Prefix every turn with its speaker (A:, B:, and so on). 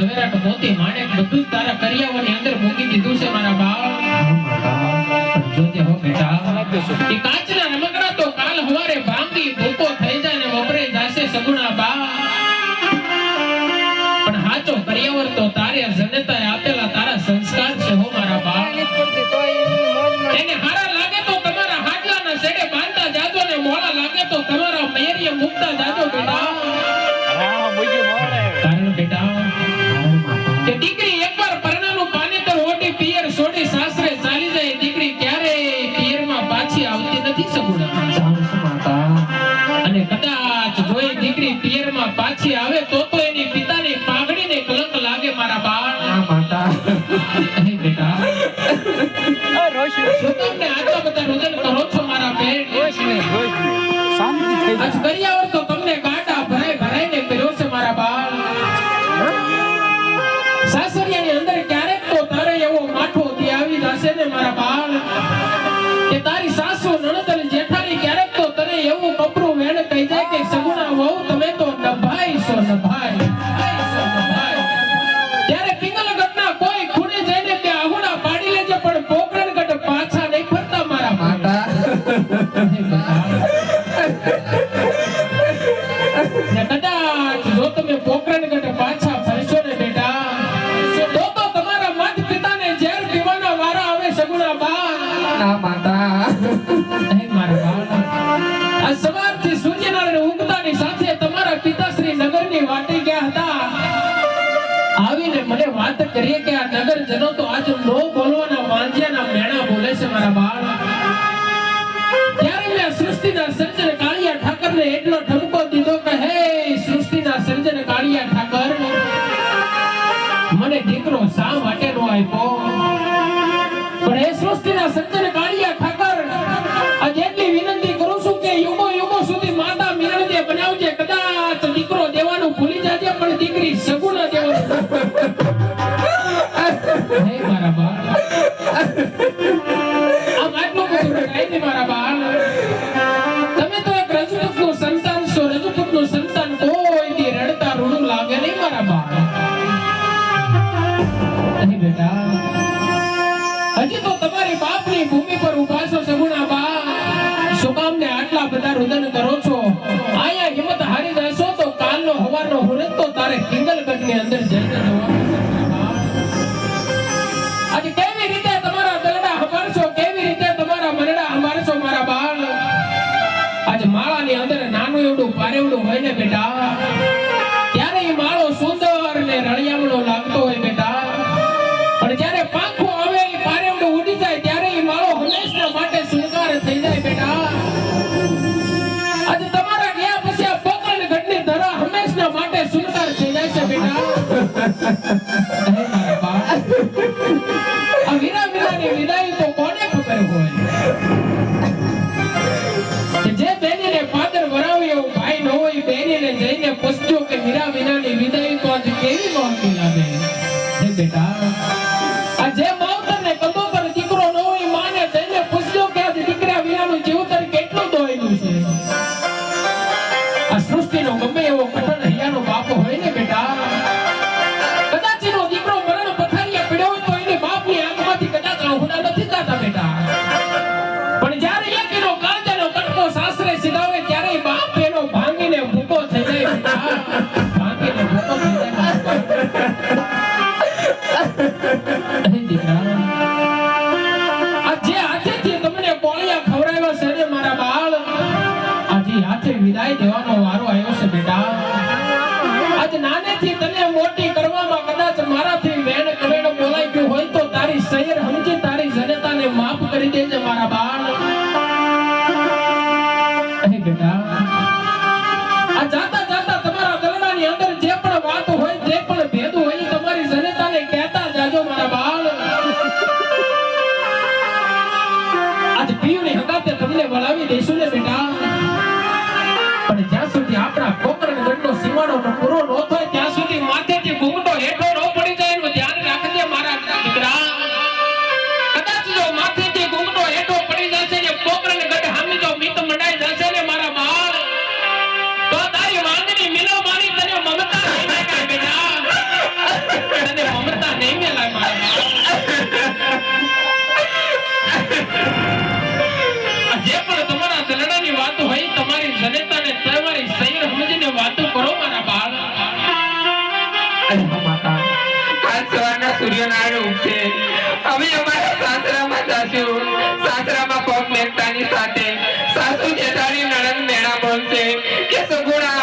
A: જવેરાટ મોતી માણેક બધું જ તારા કરિયાવરની અંદર મૂકી દીધું છે મારા બાપ. જોજે હો બેટા કાચના રમકડા તો કાલ હવારે ભાંગી, ભૂકો થઈ જાય ને વપરાઈ જાશે સગુણા બા પણ હાચો કરિયાવર તો તારે જનતાએ આપેલા તારા સંસ્કાર છે હો મારા બા એને હારા લાગે તો તમારા હાડલાના સેડે બાંધતા જાજો ને મોળા લાગે તો તમારા મેરીએ મૂકતા જાજો બેટા. પાછી આવે તો તો એની પિતાની પાઘડીને કલંક લાગે મારા બાળ ના
B: માતા.
A: બેટા. શું આવીને મને વાત કરીએ કે આ નગરજનો તો આજ નો બોલવાના વાંજિયાના મેણા બોલે છે મારા બાળ. ત્યારે મેં સૃષ્ટિના સર્જન કાળિયા ઠાકરને એટલો ઠમકો દીધો કે, હે સૃષ્ટિના સર્જન કાળિયા ઠાકર, મને દીકરો શા માટે નો આપ્યો? પણ એ સૃષ્ટિના સર્જન હે મારા બાળ આમ આટલું બધું રડાય ને મારા બાળ તમે તો એક રજપૂતનું સંતાન છો રજપૂતનું સંતાન કોઈ દી રડતા રૂડું લાગે નહીં મારા બાળ અહીં બેટા હજી તો તમારી બાપની ભૂમિ પર ઊભા છો સગુણા બા શું કામ ને આટલા બધા રુદન કરો છો માટે સુંદર થઈ જાય છે આ વીરા વીરાની વિદાય તો કોને ખબર હોય? જે બેનીને પાદર વરાવી એવું ભાઈ ન હોય બેનીને જઈને પૂછજો કે હીરા વિનાની વિદાય તો આજ કેવી મોહની લાગે? બેટા. આજે હાથે વિદાય દેવાનો વારો આવ્યો છે બેટા. આજ નાનેથી તને મોટી કરવામાં કદાચ મારાથી વેણ કવેણ બોલાઈ ગયું હોય તો તારી શહેર સમજી, તારી જનતાને માફ કરી દેજે મારા બાળ. અહે બેટા, આ જાતા જાતા તમારા દલડાની અંદર જે પણ વાત હોય, જે પણ ભેદ હોય તમારી જનતાને કહેતા જાજો મારા બાળ. આજ પીયુની હકાતે તમને વળાવી દઈશું ને બેટા. દીકરા કોમરને દંડો સીમાડો પૂરો ન થાય. ત્યાં સુધી માથેથી ઘૂંઘટો હેઠો ન પડી જાય એનું ધ્યાન રાખજે મારા દીકરા કદાચ
C: જો માથેથી ઘૂંઘટો હેઠો પડી જશે ને કોમરને ગઢ હામી જો મિત મંડાઈ જશે
D: ને મારા બાળ.
A: તો તારી માંગણી મિલો મારી તને મમતા નહીં મેલાય બેટા. તને મમતા નહીં મેલાય મારા વાતો હોય તમારી જનતાને તમારી સૈર સમજીને વાતો કરો મારા બાળ. અમારા સાસરામાં જાશું. સાસરામાં
C: પગ સાથે સાસુ જેઠાણી નણંદ મેળા બોલશે. કે સગુણા